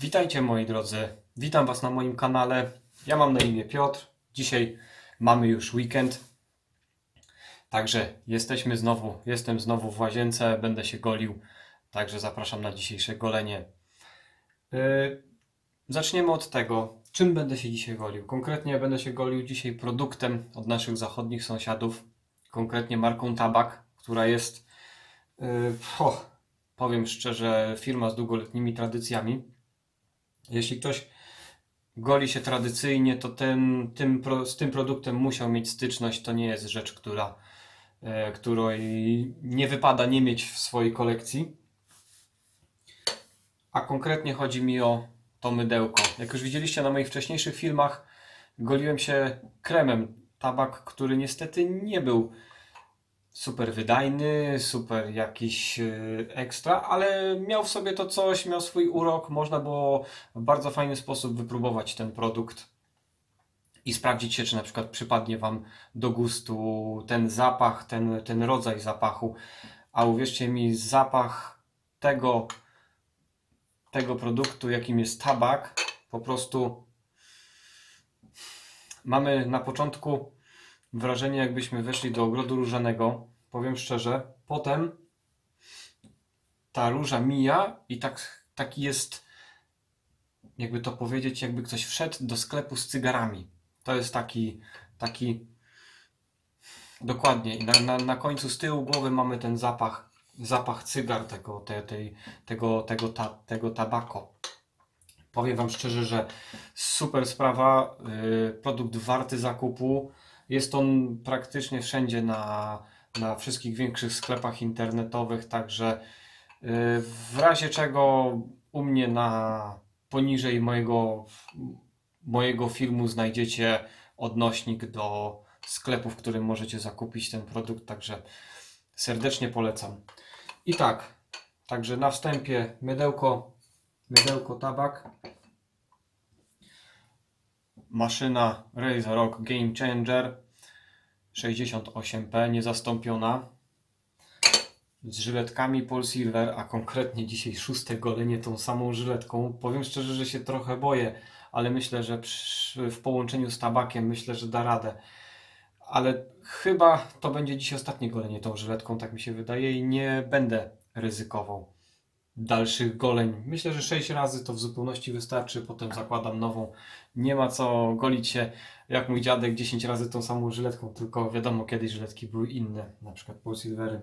Witajcie moi drodzy, witam Was na moim kanale. Ja mam na imię Piotr. Dzisiaj mamy już weekend. Także jesteśmy znowu, jestem znowu w łazience, będę się golił. Także zapraszam na dzisiejsze golenie. Yy, zaczniemy od tego, czym będę się dzisiaj golił. Konkretnie będę się golił dzisiaj produktem od naszych zachodnich sąsiadów, konkretnie marką Tabak, która jest, yy, powiem szczerze, firma z długoletnimi tradycjami. Jeśli ktoś goli się tradycyjnie, to ten, tym, z tym produktem musiał mieć styczność. To nie jest rzecz, która, e, której nie wypada nie mieć w swojej kolekcji. A konkretnie chodzi mi o to mydełko. Jak już widzieliście na moich wcześniejszych filmach, goliłem się kremem tabak, który niestety nie był super wydajny, super jakiś e, ekstra, ale miał w sobie to coś, miał swój urok, można było w bardzo fajny sposób wypróbować ten produkt i sprawdzić się, czy na przykład przypadnie Wam do gustu ten zapach, ten, ten rodzaj zapachu. A uwierzcie mi, zapach tego, tego produktu, jakim jest tabak, po prostu mamy na początku wrażenie, jakbyśmy weszli do ogrodu różanego. Powiem szczerze, potem ta róża mija i tak, taki jest, jakby to powiedzieć, jakby ktoś wszedł do sklepu z cygarami. To jest taki, taki dokładnie. Na, na, na końcu z tyłu głowy mamy ten zapach, zapach cygar tego, te, tej, tego, tego, ta, tego tabako. Powiem Wam szczerze, że super sprawa, yy, produkt warty zakupu. Jest on praktycznie wszędzie na, na wszystkich większych sklepach internetowych, także yy, w razie czego u mnie na poniżej mojego, mojego filmu znajdziecie odnośnik do sklepu, w którym możecie zakupić ten produkt, także serdecznie polecam. I tak, także na wstępie mydełko, mydełko tabak, maszyna Razorok Game Changer 68P niezastąpiona z żyletkami Paul Silver, a konkretnie dzisiaj szóste golenie tą samą żyletką. Powiem szczerze, że się trochę boję, ale myślę, że przy, w połączeniu z tabakiem myślę, że da radę. Ale chyba to będzie dzisiaj ostatnie golenie tą żyletką, tak mi się wydaje i nie będę ryzykował dalszych goleń. Myślę, że 6 razy to w zupełności wystarczy, potem zakładam nową. Nie ma co golić się jak mój dziadek 10 razy tą samą żyletką, tylko wiadomo, kiedyś żyletki były inne, na przykład Paul Silvery.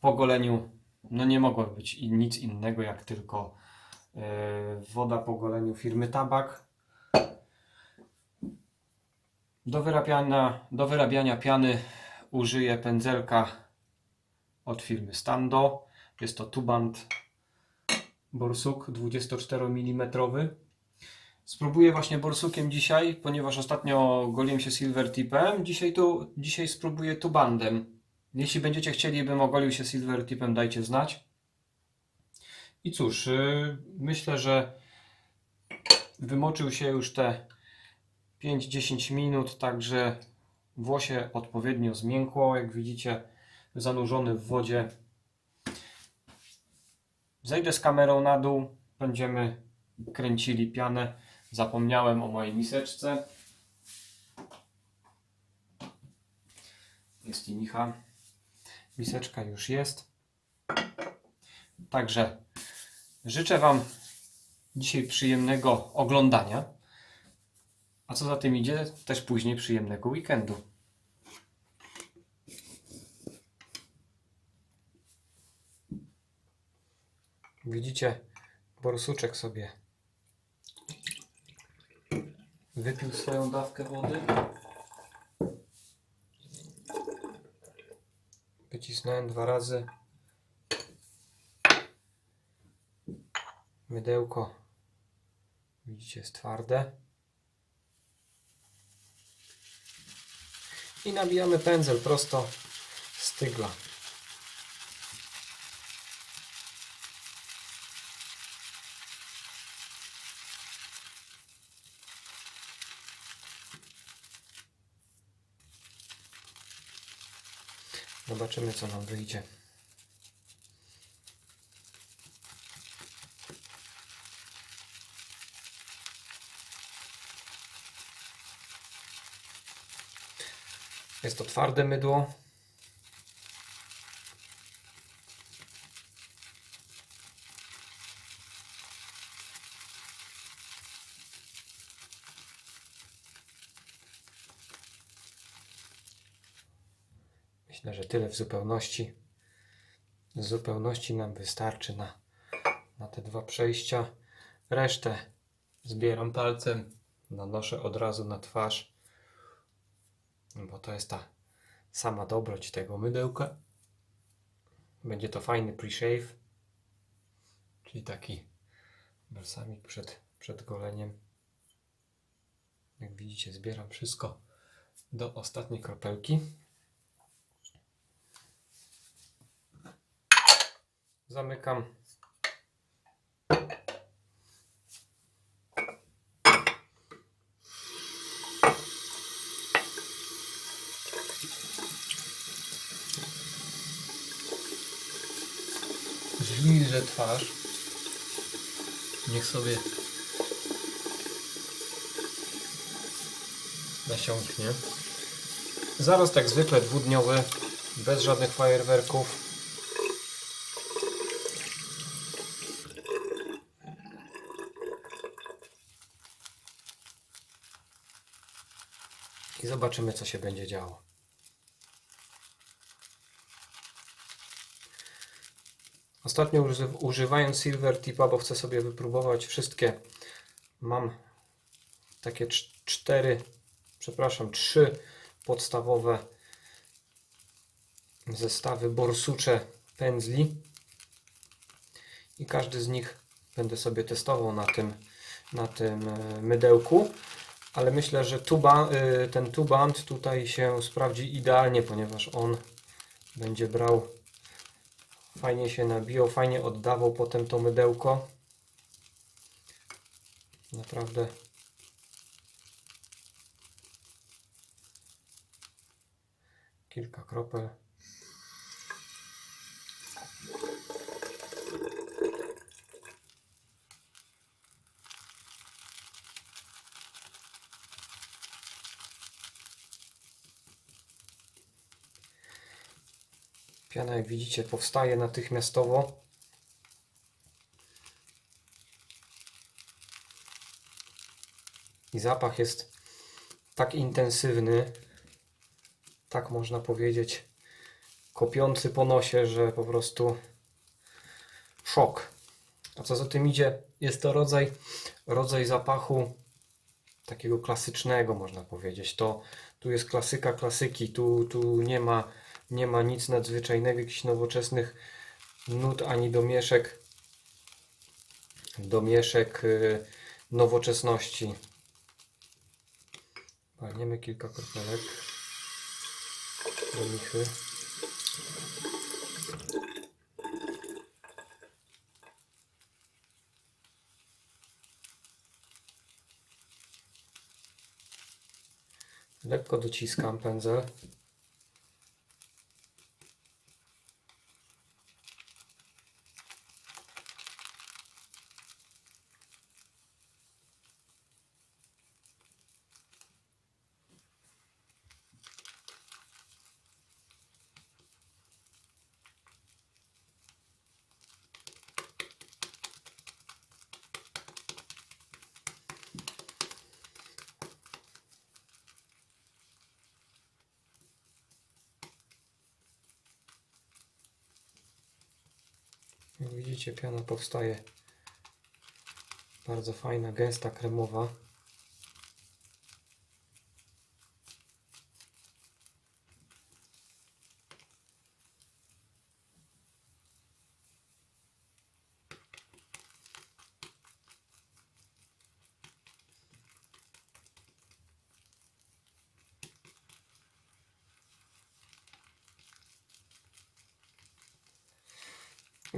Po goleniu no nie mogło być nic innego jak tylko e, woda po goleniu firmy Tabak. Do wyrabiania, do wyrabiania piany użyję pędzelka od firmy Stando. Jest to Tuband Borsuk 24 mm. Spróbuję właśnie borsukiem dzisiaj, ponieważ ostatnio goliłem się silver tipem. Dzisiaj, tu, dzisiaj spróbuję tubandem. Jeśli będziecie chcieli, bym ogolił się silver tipem, dajcie znać. I cóż, yy, myślę, że wymoczył się już te 5-10 minut, także włosie odpowiednio zmiękło. Jak widzicie, zanurzony w wodzie. Zejdę z kamerą na dół, będziemy kręcili pianę. Zapomniałem o mojej miseczce. Jest i Micha. Miseczka już jest. Także życzę Wam dzisiaj przyjemnego oglądania. A co za tym idzie, też później przyjemnego weekendu. Widzicie, borsuczek sobie wypił swoją dawkę wody. Wycisnąłem dwa razy. Mydełko, widzicie, jest twarde. I nabijamy pędzel prosto z tygla. Zobaczymy, co nam wyjdzie. Jest to twarde mydło. Myślę, że tyle w zupełności. W zupełności nam wystarczy na, na te dwa przejścia. Resztę zbieram palcem, nanoszę od razu na twarz, bo to jest ta sama dobroć tego mydełka. Będzie to fajny pre-shave, czyli taki balsamik przed, przed goleniem. Jak widzicie, zbieram wszystko do ostatniej kropelki. Zamykam. Zliżę twarz. Niech sobie nasiąknie. Zaraz tak zwykle dwudniowy, bez żadnych fajerwerków. I zobaczymy, co się będzie działo. Ostatnio uży- używając Silver Tipa, bo chcę sobie wypróbować wszystkie, mam takie cz- cztery, przepraszam, trzy podstawowe zestawy borsucze pędzli. I każdy z nich będę sobie testował na tym, na tym e, mydełku ale myślę, że tuba, y, ten tubant tutaj się sprawdzi idealnie, ponieważ on będzie brał, fajnie się nabijał, fajnie oddawał potem to mydełko. Naprawdę kilka kropel. Piana, jak widzicie, powstaje natychmiastowo. I zapach jest tak intensywny, tak można powiedzieć, kopiący po nosie, że po prostu szok. A co za tym idzie, jest to rodzaj, rodzaj zapachu takiego klasycznego, można powiedzieć. To tu jest klasyka klasyki, tu, tu nie ma nie ma nic nadzwyczajnego, jakichś nowoczesnych nut ani domieszek domieszek y, nowoczesności. Palniemy kilka kropelek do michy. Lekko dociskam pędzel. Jak widzicie, piana powstaje bardzo fajna, gęsta, kremowa.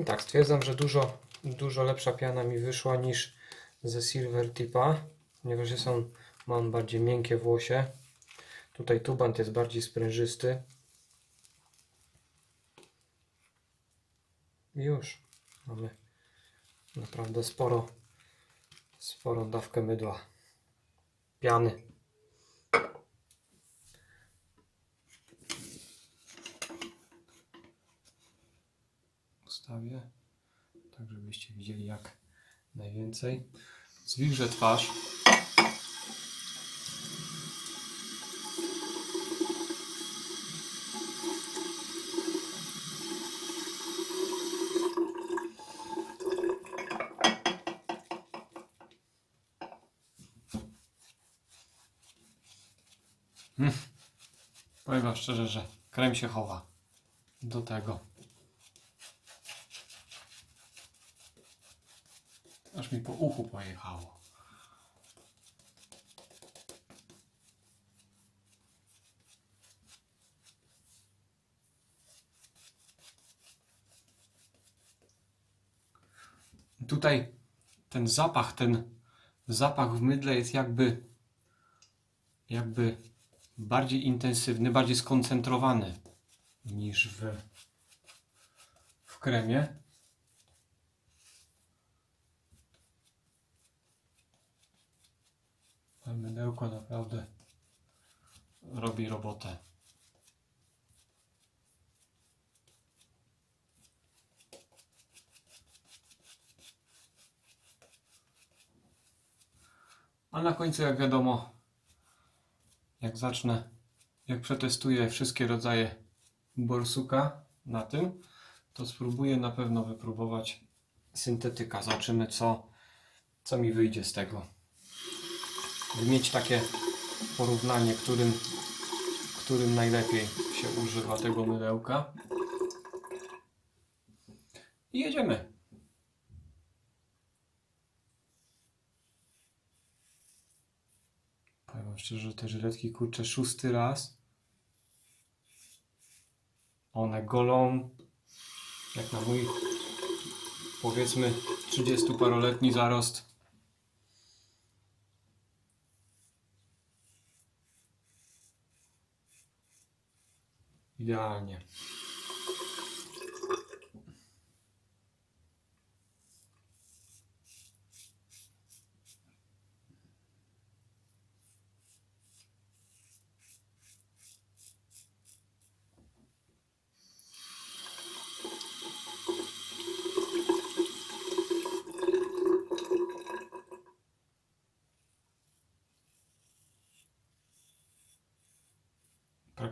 Tak, stwierdzam, że dużo, dużo lepsza piana mi wyszła niż ze Silver Tipa, ponieważ jest on, mam bardziej miękkie włosie. Tutaj tubant jest bardziej sprężysty. Już mamy naprawdę sporo, sporo dawkę mydła, piany. Ustawię, tak żebyście widzieli jak najwięcej. Zwilżę twarz. Powiem wam szczerze, że krem się chowa do tego. Aż mi po uchu pojechało. Tutaj ten zapach, ten zapach w mydle jest jakby jakby bardziej intensywny, bardziej skoncentrowany niż w, w kremie. A mydełko naprawdę robi robotę. A na końcu, jak wiadomo, jak zacznę, jak przetestuję wszystkie rodzaje borsuka na tym, to spróbuję na pewno wypróbować syntetyka. Zobaczymy, co, co mi wyjdzie z tego. By mieć takie porównanie, którym, którym najlepiej się używa tego mydełka. I jedziemy. Powiem szczerze, że te żyletki kurczę szósty raz. One golą jak na mój powiedzmy 30-paroletni zarost. Idealnie.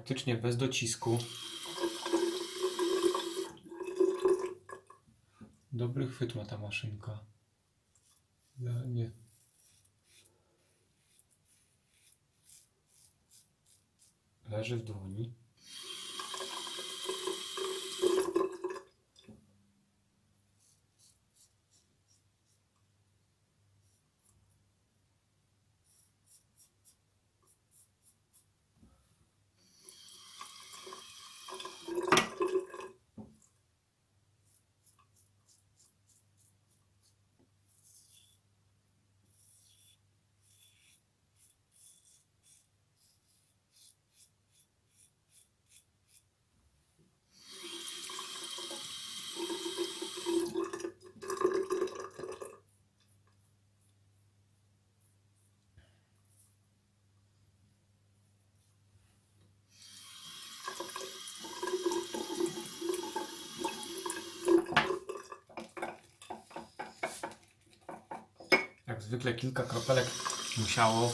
Praktycznie bez docisku. Dobry chwyt ma ta maszynka. Idealnie. Leży w dłoni. Zwykle kilka kropelek musiało.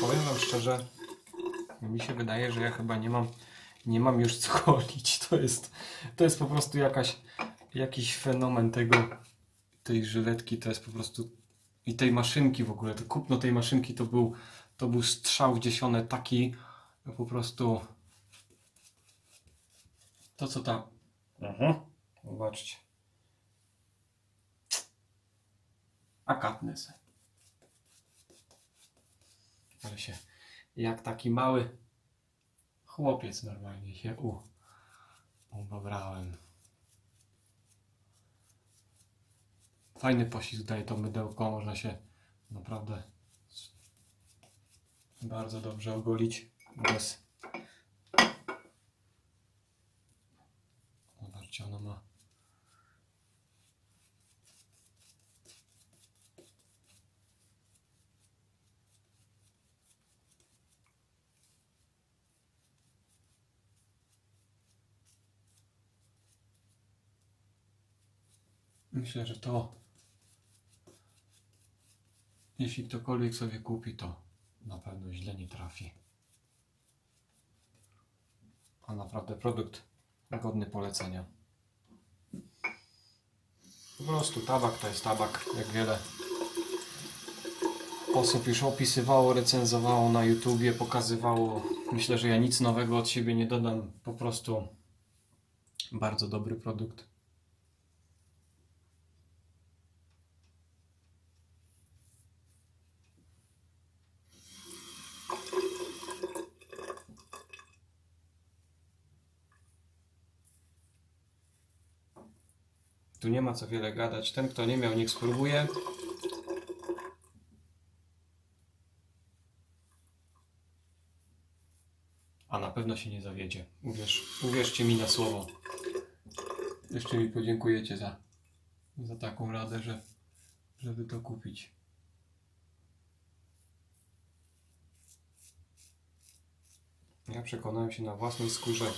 Powiem wam szczerze, mi się wydaje, że ja chyba nie mam, nie mam już co golić. To jest, to jest po prostu jakaś, jakiś fenomen tego, tej żyletki. To jest po prostu i tej maszynki w ogóle. To kupno tej maszynki to był, to był strzał gdzieś one taki no po prostu to co tam. Mhm. Zobaczcie. A Katniss. Ale się jak taki mały chłopiec normalnie się u ubabrałem. Fajny pościsk daje to mydełko, można się naprawdę bardzo dobrze ogolić bez. Zobaczcie, ona ma. Myślę, że to, jeśli ktokolwiek sobie kupi, to na pewno źle nie trafi. A naprawdę produkt godny polecenia. Po prostu tabak to jest tabak, jak wiele osób już opisywało, recenzowało na YouTubie, pokazywało. Myślę, że ja nic nowego od siebie nie dodam. Po prostu bardzo dobry produkt. Tu nie ma co wiele gadać. Ten, kto nie miał, niech spróbuje. A na pewno się nie zawiedzie. Uwierz, uwierzcie mi na słowo. Jeszcze mi podziękujecie za, za taką radę, że, żeby to kupić. Ja przekonałem się na własnej skórze.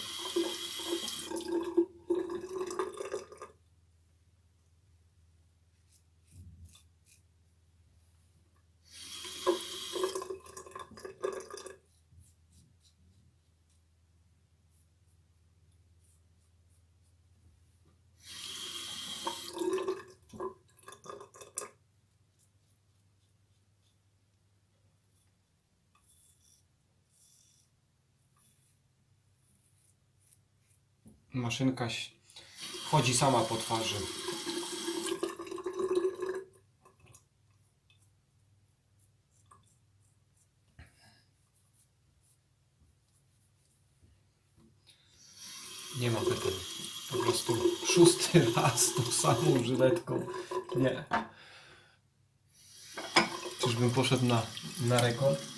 Maszynka chodzi sama po twarzy. Nie ma pytań. Po prostu szósty raz tą samą żyletką. Nie. Czyżbym poszedł na, na rekord?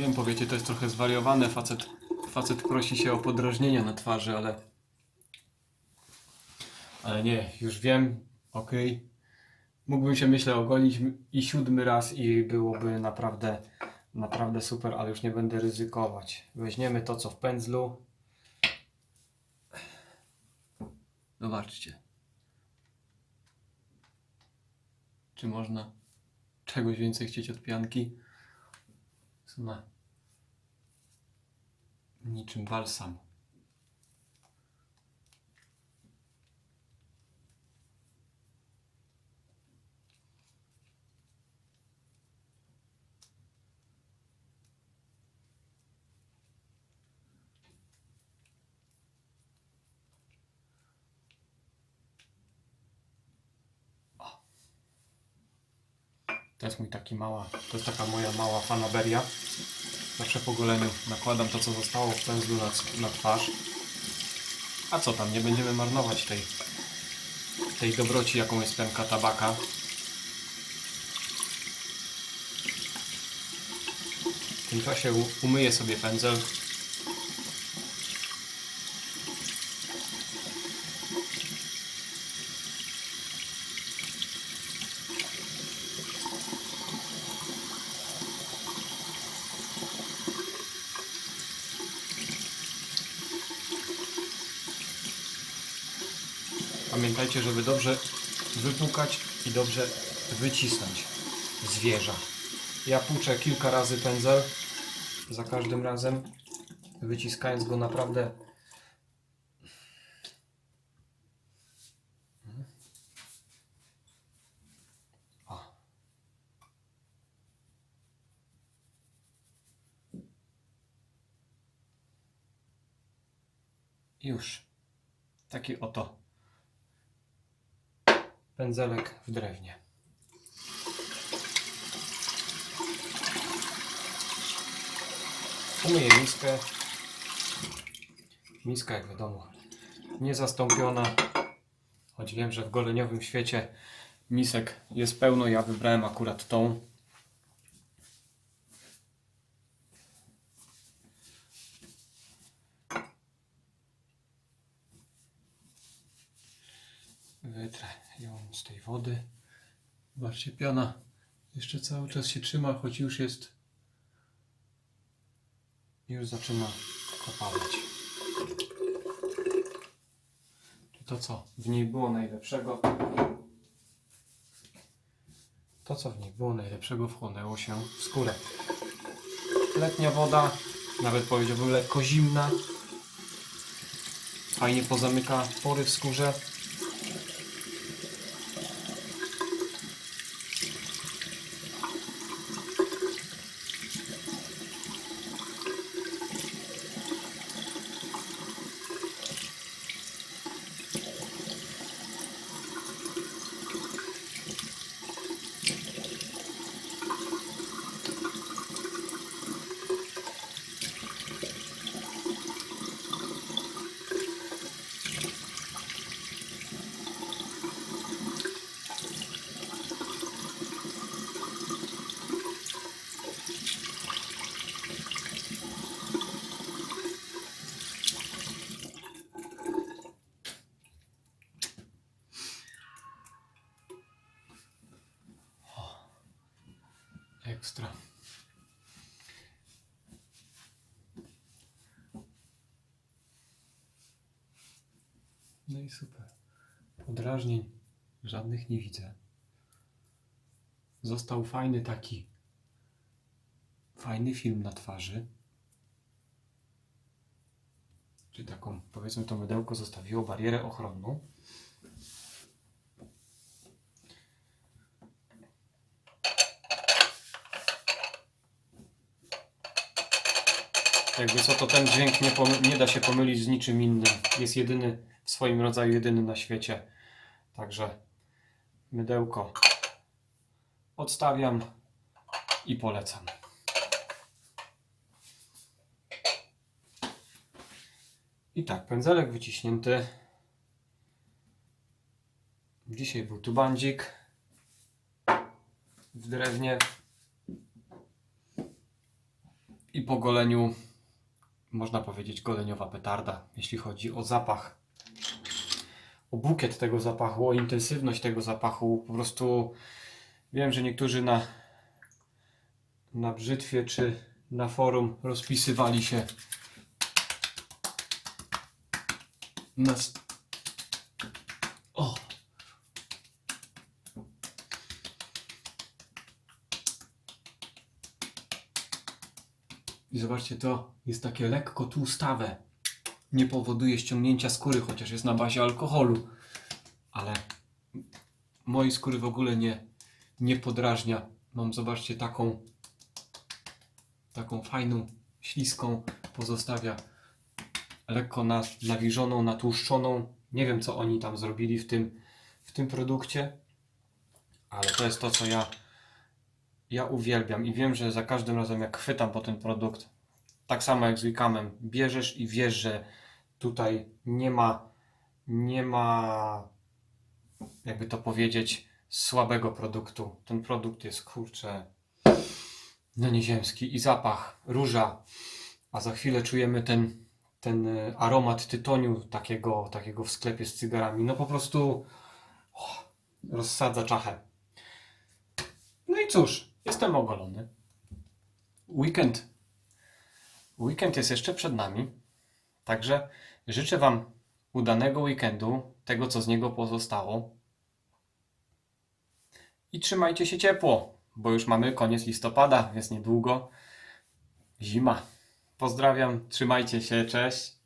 Wiem, powiecie, to jest trochę zwariowane. Facet, facet prosi się o podrażnienia na twarzy, ale. Ale nie, już wiem, okej. Mógłbym się, myślę, ogolić m- i siódmy raz i byłoby naprawdę, naprawdę super, ale już nie będę ryzykować. Weźmiemy to, co w pędzlu. Zobaczcie. Czy można czegoś więcej chcieć od pianki? Na niczym balsam. To jest mój taki mała, to jest taka moja mała fanaberia. Zawsze po goleniu nakładam to, co zostało w pędzlu na, na twarz. A co tam, nie będziemy marnować tej, tej dobroci, jaką jest pęka tabaka. W tym czasie umyję sobie pędzel. Pamiętajcie, żeby dobrze wypłukać i dobrze wycisnąć zwierza. Ja płuczę kilka razy pędzel, za każdym razem wyciskając go naprawdę. Już. Taki oto pędzelek w drewnie. Umyję miskę. Miska, jak wiadomo, niezastąpiona. Choć wiem, że w goleniowym świecie misek jest pełno, ja wybrałem akurat tą. Tej wody. Zobaczcie, piana Jeszcze cały czas się trzyma, choć już jest. Już zaczyna opadać. To co w niej było najlepszego? To co w niej było najlepszego wchłonęło się w skórę. Letnia woda, nawet powiedziałbym lekko zimna. Fajnie pozamyka pory w skórze. Ekstra. No i super. Podrażnień żadnych nie widzę. Został fajny taki fajny film na twarzy. Czy taką, powiedzmy, to mydełko zostawiło barierę ochronną. Jakby co, to ten dźwięk nie, nie da się pomylić z niczym innym. Jest jedyny w swoim rodzaju, jedyny na świecie. Także mydełko odstawiam i polecam. I tak, pędzelek wyciśnięty. Dzisiaj był tu bandzik w drewnie. I po goleniu można powiedzieć goleniowa petarda, jeśli chodzi o zapach. O bukiet tego zapachu, o intensywność tego zapachu. Po prostu wiem, że niektórzy na, na brzytwie czy na forum rozpisywali się na. s- O! I zobaczcie, to jest takie lekko tłustawe. Nie powoduje ściągnięcia skóry, chociaż jest na bazie alkoholu. Ale mojej skóry w ogóle nie, nie podrażnia. Mam, zobaczcie, taką taką fajną, śliską pozostawia. Lekko na, nawilżoną, natłuszczoną. Nie wiem, co oni tam zrobili w tym, w tym produkcie, ale to jest to, co ja ja uwielbiam i wiem, że za każdym razem jak chwytam po ten produkt, tak samo jak z Wikamem, bierzesz i wiesz, że tutaj nie ma, nie ma, jakby to powiedzieć, słabego produktu. Ten produkt jest kurczę, no nieziemski i zapach, róża, a za chwilę czujemy ten, ten e, aromat tytoniu takiego, takiego w sklepie z cygarami. No po prostu o, rozsadza czachę. No i cóż, jestem ogolony. Weekend. Weekend jest jeszcze przed nami. Także życzę Wam udanego weekendu, tego co z niego pozostało. I trzymajcie się ciepło, bo już mamy koniec listopada, jest niedługo zima. Pozdrawiam, trzymajcie się, cześć.